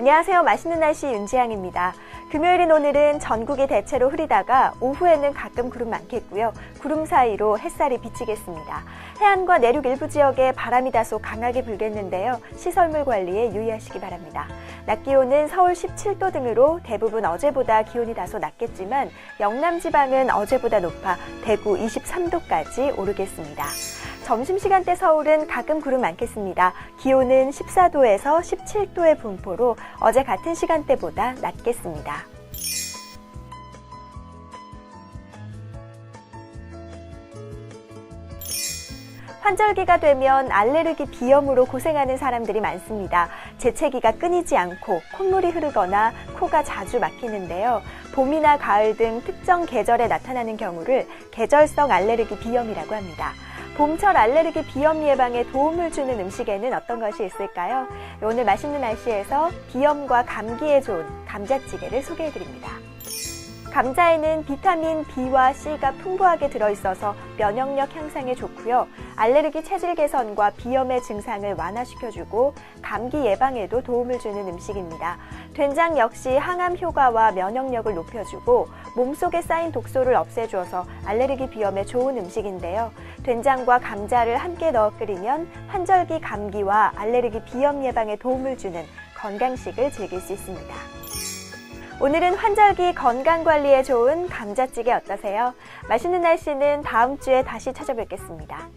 안녕하세요. 맛있는 날씨 윤지향입니다. 금요일인 오늘은 전국이 대체로 흐리다가 오후에는 가끔 구름 많겠고요. 구름 사이로 햇살이 비치겠습니다. 해안과 내륙 일부 지역에 바람이 다소 강하게 불겠는데요. 시설물 관리에 유의하시기 바랍니다. 낮 기온은 서울 17도 등으로 대부분 어제보다 기온이 다소 낮겠지만 영남 지방은 어제보다 높아 대구 23도까지 오르겠습니다. 점심시간 대 서울은 가끔 구름 많겠습니다. 기온은 14도에서 17도의 분포로 어제 같은 시간대보다 낮겠습니다. 환절기가 되면 알레르기 비염으로 고생하는 사람들이 많습니다. 재채기가 끊이지 않고 콧물이 흐르거나 코가 자주 막히는데요. 봄이나 가을 등 특정 계절에 나타나는 경우를 계절성 알레르기 비염이라고 합니다. 봄철 알레르기 비염 예방에 도움을 주는 음식에는 어떤 것이 있을까요? 오늘 맛있는 날씨에서 비염과 감기에 좋은 감자찌개를 소개해 드립니다. 감자에는 비타민 B와 C가 풍부하게 들어있어서 면역력 향상에 좋고요. 알레르기 체질 개선과 비염의 증상을 완화시켜주고 감기 예방에도 도움을 주는 음식입니다. 된장 역시 항암 효과와 면역력을 높여주고 몸속에 쌓인 독소를 없애줘서 알레르기 비염에 좋은 음식인데요. 된장과 감자를 함께 넣어 끓이면 환절기 감기와 알레르기 비염 예방에 도움을 주는 건강식을 즐길 수 있습니다. 오늘은 환절기 건강 관리에 좋은 감자찌개 어떠세요? 맛있는 날씨는 다음 주에 다시 찾아뵙겠습니다.